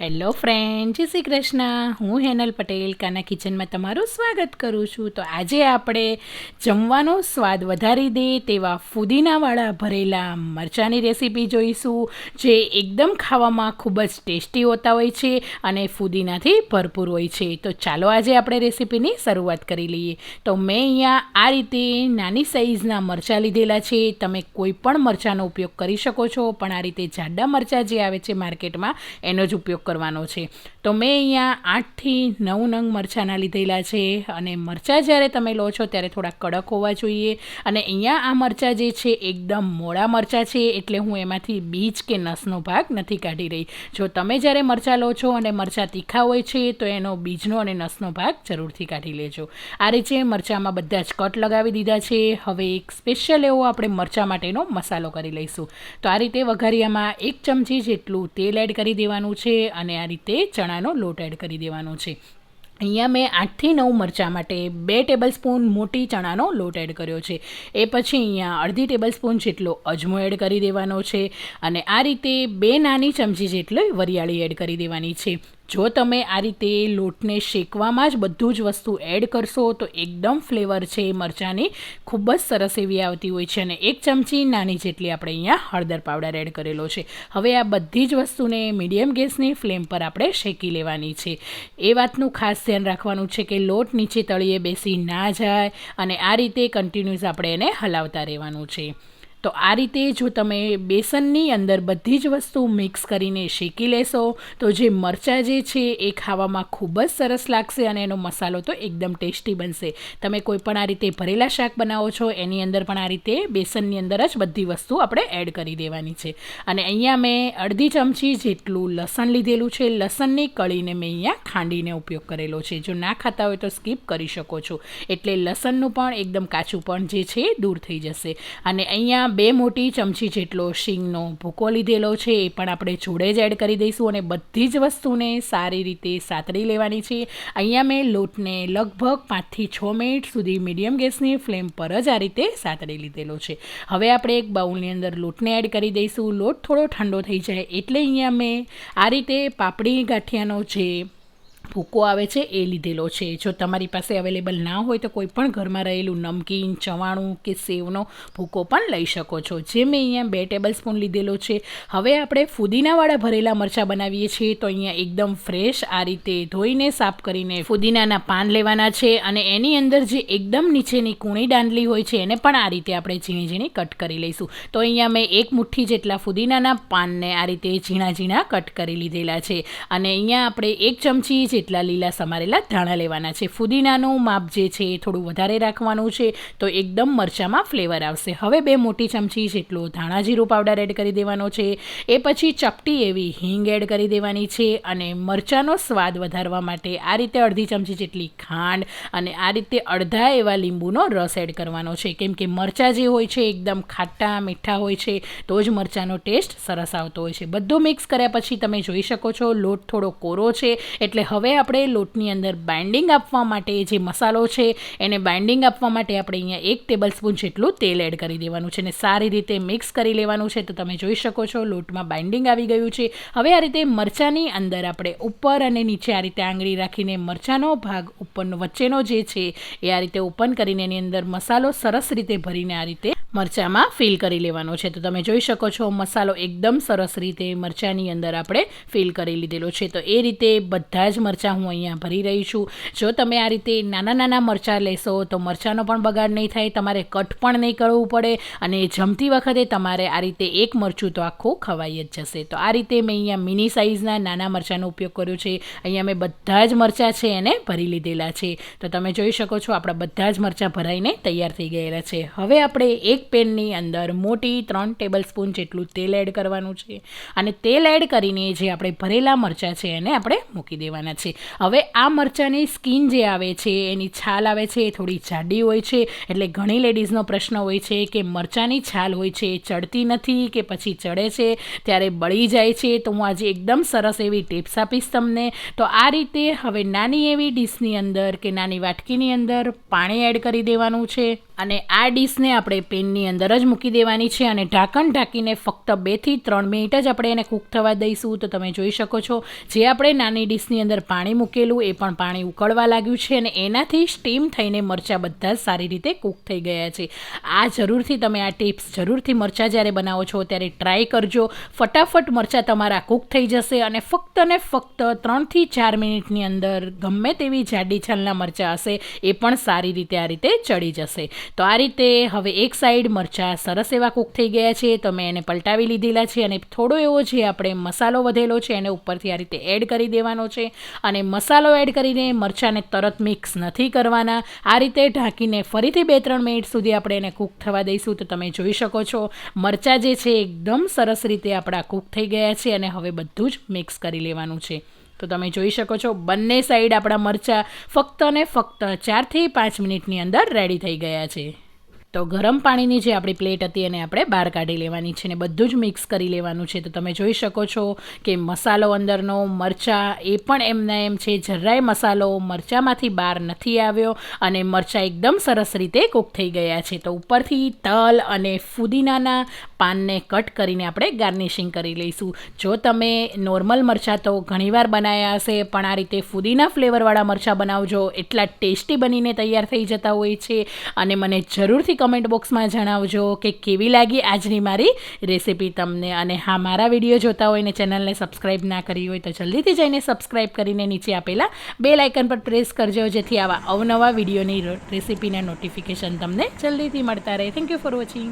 Hello friend જય શ્રી કૃષ્ણ. હું હેનલ પટેલ, કાના કિચનમાં તમારું સ્વાગત કરું છું. તો આજે આપણે જમવાનો સ્વાદ વધારી દે તેવા ફુદીનાવાળા ભરેલા મરચાંની રેસીપી જોઈશું, જે એકદમ ખાવામાં ખૂબ જ ટેસ્ટી હોતા હોય છે અને ફુદીનાથી ભરપૂર હોય છે. તો ચાલો આજે આપણે રેસીપીની શરૂઆત કરી લઈએ. તો મેં અહીંયા આ રીતે નાની સાઇઝના મરચાં લીધેલા છે. તમે કોઈ પણ મરચાંનો ઉપયોગ કરી શકો છો, પણ આ રીતે જાડા મરચાં જે આવે છે માર્કેટમાં, એનો જ ઉપયોગ કરવાનો છે. તો મેં અહીંયા આઠથી નવ નંગ મરચાંના લીધેલા છે અને મરચાં જ્યારે તમે લો છો ત્યારે થોડા કડક હોવા જોઈએ. અને અહીંયા આ મરચાં જે છે એકદમ મોડા મરચાં છે એટલે હું એમાંથી બીજ કે નસનો ભાગ નથી કાઢી રહી. જો તમે જ્યારે મરચાં લો છો અને મરચાં તીખા હોય છે તો એનો બીજનો અને નસનો ભાગ જરૂરથી કાઢી લેજો. આ રીતે મરચાંમાં બધા જ કટ લગાવી દીધા છે. હવે એક સ્પેશિયલ એવો આપણે મરચાં માટેનો મસાલો કરી લઈશું. તો આ રીતે વઘારિયામાં એક ચમચી જેટલું તેલ એડ કરી દેવાનું છે અને આ રીતે ચણાનો લોટ એડ કરી દેવાનો છે. અહીંયા મેં આઠથી નવ મરચાં માટે બે ટેબલ સ્પૂન મોટી ચણાનો લોટ એડ કર્યો છે. એ પછી અહીંયા અડધી ટેબલ સ્પૂન જેટલો અજમો એડ કરી દેવાનો છે અને આ રીતે બે નાની ચમચી જેટલી વરિયાળી એડ કરી દેવાની છે. જો તમે આ રીતે લોટને શેકવામાં જ બધું જ વસ્તુ એડ કરશો, તો એકદમ ફ્લેવર છે એ મરચાંની. ખૂબ જ સરસ એવી આવતી હોય છે અને એક ચમચી નાની જેટલી આપણે અહીંયા હળદર પાવડર એડ કરેલો છે. હવે આ બધી જ વસ્તુને મીડિયમ ગેસની ફ્લેમ પર આપણે શેકી લેવાની છે. એ વાતનું ખાસ ધ્યાન રાખવાનું છે કે લોટ નીચે તળીએ બેસી ના જાય અને આ રીતે કન્ટિન્યુઅસ આપણે એને હલાવતા રહેવાનું છે. તો આ રીતે જો તમે બેસનની અંદર બધી જ વસ્તુ મિક્સ કરીને શેકી લેશો, તો જે મરચાં જે છે એ ખાવામાં ખૂબ જ સરસ લાગશે અને એનો મસાલો તો એકદમ ટેસ્ટી બનશે. તમે કોઈ પણ આ રીતે ભરેલા શાક બનાવો છો, એની અંદર પણ આ રીતે બેસનની અંદર જ બધી વસ્તુ આપણે એડ કરી દેવાની છે. અને અહીંયા મેં અડધી ચમચી જેટલું લસણ લીધેલું છે. લસણની કળીને મેં અહીંયા ખાંડીને ઉપયોગ કરેલો છે. જો ના ખાતા હોય તો સ્કીપ કરી શકો છો. એટલે લસણનું પણ એકદમ કાચું પણ જે છે દૂર થઈ જશે. અને અહીંયા બે મોટી ચમચી જેટલો શીંગનો ભૂકો લીધેલો છે, એ પણ આપણે જોડે જ એડ કરી દઈશું અને બધી જ વસ્તુને સારી રીતે સાતરી લેવાની છે. અહીંયા મેં લોટને લગભગ પાંચથી છ મિનિટ સુધી મીડિયમ ગેસની ફ્લેમ પર જ આ રીતે સાતરી લીધેલો છે. હવે આપણે એક બાઉલની અંદર લોટને એડ કરી દઈશું. લોટ થોડો ઠંડો થઈ જાય એટલે અહીંયા મેં આ રીતે પાપડી ગાંઠિયાનો જે ભૂકો આવે છે એ લીધેલો છે. જો તમારી પાસે અવેલેબલ ના હોય તો કોઈ પણ ઘરમાં રહેલું નમકીન, ચવાણું કે સેવનો ભૂકો પણ લઈ શકો છો. જે મેં અહીંયા બે ટેબલ સ્પૂન લીધેલો છે. હવે આપણે ફુદીનાવાળા ભરેલા મરચાં બનાવીએ છીએ તો અહીંયા એકદમ ફ્રેશ આ રીતે ધોઈને, સાફ કરીને ફુદીનાના પાન લેવાના છે અને એની અંદર જે એકદમ નીચેની કૂણી દાંડલી હોય છે એને પણ આ રીતે આપણે ઝીણી ઝીણી કટ કરી લઈશું. તો અહીંયા મેં એક મુઠ્ઠી જેટલા ફુદીનાના પાનને આ રીતે ઝીણા ઝીણા કટ કરી લીધેલા છે. અને અહીંયા આપણે એક ચમચી જેટલા લીલા સમારેલા ધાણા લેવાના છે. ફુદીનાનું માપ જે છે એ થોડું વધારે રાખવાનું છે, તો એકદમ મરચાંમાં ફ્લેવર આવશે. હવે બે મોટી ચમચી જેટલો ધાણા જીરું પાવડર એડ કરી દેવાનો છે. એ પછી ચપટી એવી હિંગ એડ કરી દેવાની છે અને મરચાંનો સ્વાદ વધારવા માટે આ રીતે અડધી ચમચી જેટલી ખાંડ અને આ રીતે અડધા એવા લીંબુનો રસ એડ કરવાનો છે. કેમ કે મરચાં જે હોય છે એકદમ ખાટા, મીઠા હોય છે, તો જ મરચાંનો ટેસ્ટ સરસ આવતો હોય છે. બધું મિક્સ કર્યા પછી તમે જોઈ શકો છો લોટ થોડો કોરો છે, એટલે હવે હવે આપણે લોટની અંદર બાઇન્ડિંગ આપવા માટે જે મસાલો છે, એને બાઇન્ડિંગ આપવા માટે આપણે અહીંયા એક ટેબલ સ્પૂન જેટલું તેલ એડ કરી દેવાનું છે અને સારી રીતે મિક્સ કરી લેવાનું છે. તો તમે જોઈ શકો છો, લોટમાં બાઇન્ડિંગ આવી ગયું છે. હવે આ રીતે મરચાંની અંદર આપણે ઉપર અને નીચે આ રીતે આંગળી રાખીને મરચાંનો ભાગ ઉપરનો વચ્ચેનો જે છે, એ આ રીતે ઓપન કરીને એની અંદર મસાલો સરસ રીતે ભરીને આ રીતે મરચાંમાં ફિલ કરી લેવાનો છે. તો તમે જોઈ શકો છો, મસાલો એકદમ સરસ રીતે મરચાંની અંદર આપણે ફિલ કરી લીધેલો છે. તો એ રીતે બધા જ મરચાં હું અહીંયા ભરી રહી છું. જો તમે આ રીતે નાના નાના મરચાં લેશો, તો મરચાંનો પણ બગાડ નહીં થાય, તમારે કટ પણ નહીં કરવું પડે અને જમતી વખતે તમારે આ રીતે એક મરચું તો આખું ખવાઈ જ જશે. તો આ રીતે મેં અહીંયા મિની સાઇઝના નાના મરચાંનો ઉપયોગ કર્યો છે. અહીંયા મેં બધા જ મરચાં છે એને ભરી લીધેલા છે. તો તમે જોઈ શકો છો, આપણા બધા જ મરચાં ભરાઈને તૈયાર થઈ ગયેલા છે. હવે આપણે એક પેનની અંદર મોટી ત્રણ ટેબલ સ્પૂન જેટલું તેલ એડ કરવાનું છે અને તેલ એડ કરીને જે આપણે ભરેલા મરચાં છે એને આપણે મૂકી દેવાના છે. હવે આ મરચાંની સ્કીન જે આવે છે, એની છાલ આવે છે, એ થોડી જાડી હોય છે, એટલે ઘણી લેડીઝનો પ્રશ્ન હોય છે કે મરચાંની છાલ હોય છે એ ચડતી નથી કે પછી ચડે છે, ત્યારે બળી જાય છે. તો હું આજે એકદમ સરસ એવી ટિપ્સ આપીશ તમને. તો આ રીતે હવે નાની એવી ડીશની અંદર કે નાની વાટકીની અંદર પાણી એડ કરી દેવાનું છે. અને આ ડીશને આપણે પેનની અંદર જ મૂકી દેવાની છે અને ઢાંકણ ઢાંકીને ફક્ત બેથી ત્રણ મિનિટ જ આપણે એને કૂક થવા દઈશું. તો તમે જોઈ શકો છો, જે આપણે નાની ડીશની અંદર પાણી મૂકેલું, એ પણ પાણી ઉકળવા લાગ્યું છે અને એનાથી સ્ટીમ થઈને મરચાં બધા સારી રીતે કૂક થઈ ગયા છે. આ જરૂરથી તમે આ ટિપ્સ જરૂરથી મરચાં જ્યારે બનાવો છો ત્યારે ટ્રાય કરજો. ફટાફટ મરચાં તમારા કૂક થઈ જશે અને ફક્ત ને ફક્ત ત્રણથી ચાર મિનિટની અંદર ગમે તેવી જાડી છાલના મરચાં હશે, એ પણ સારી રીતે આ રીતે ચડી જશે. તો આ રીતે હવે એક સાઈડ મરચાં સરસ એવા કૂક થઈ ગયા છે. તો મેં એને પલટાવી લીધેલા છે અને થોડો એવો જે આપણે મસાલો વધેલો છે એને ઉપરથી આ રીતે એડ કરી દેવાનો છે. અને મસાલો એડ કરીને મરચાંને તરત મિક્સ નથી કરવાના. આ રીતે ઢાંકીને ફરીથી બે ત્રણ મિનિટ સુધી આપણે એને કૂક થવા દઈશું. તો તમે જોઈ શકો છો, મરચાં જે છે, એકદમ સરસ રીતે આપણા કૂક થઈ ગયા છે અને હવે બધું જ મિક્સ કરી લેવાનું છે. તો તમે જોઈ શકો છો, બંને સાઈડ આપણા મરચાં ફક્ત ને ફક્ત ચારથી પાંચ મિનિટની અંદર રેડી થઈ ગયા છે. તો ગરમ પાણીની જે આપણી પ્લેટ હતી એને આપણે બહાર કાઢી લેવાની છે ને બધું જ મિક્સ કરી લેવાનું છે. તો તમે જોઈ શકો છો કે મસાલો અંદરનો, મરચાં, એ પણ એમના એમ છે, જરાય મસાલો મરચાંમાંથી બહાર નથી આવ્યો અને મરચાં એકદમ સરસ રીતે કૂક થઈ ગયા છે. તો ઉપરથી તલ અને ફુદીનાના પાનને કટ કરીને આપણે ગાર્નિશિંગ કરી લઈશું. જો તમે નોર્મલ મરચાં તો ઘણીવાર બનાવ્યા હશે, પણ આ રીતે ફુદીના ફ્લેવરવાળા મરચાં બનાવજો. એટલા ટેસ્ટી બનીને તૈયાર થઈ જતા હોય છે અને મને જરૂરથી કમેન્ટ બોક્સમાં જણાવજો કે કેવી લાગી આજની મારી રેસીપી તમને. અને હા, મારા વીડિયો જોતા હોય ને ચેનલને સબસ્ક્રાઈબ ના કરી હોય તો જલ્દીથી જઈને સબસ્ક્રાઈબ કરીને નીચે આપેલા બે લાઇકન પર પ્રેસ કરજો, જેથી આવા અવનવા વિડીયોની રેસીપીના નોટિફિકેશન તમને જલ્દીથી મળતા રહે. Thank you for watching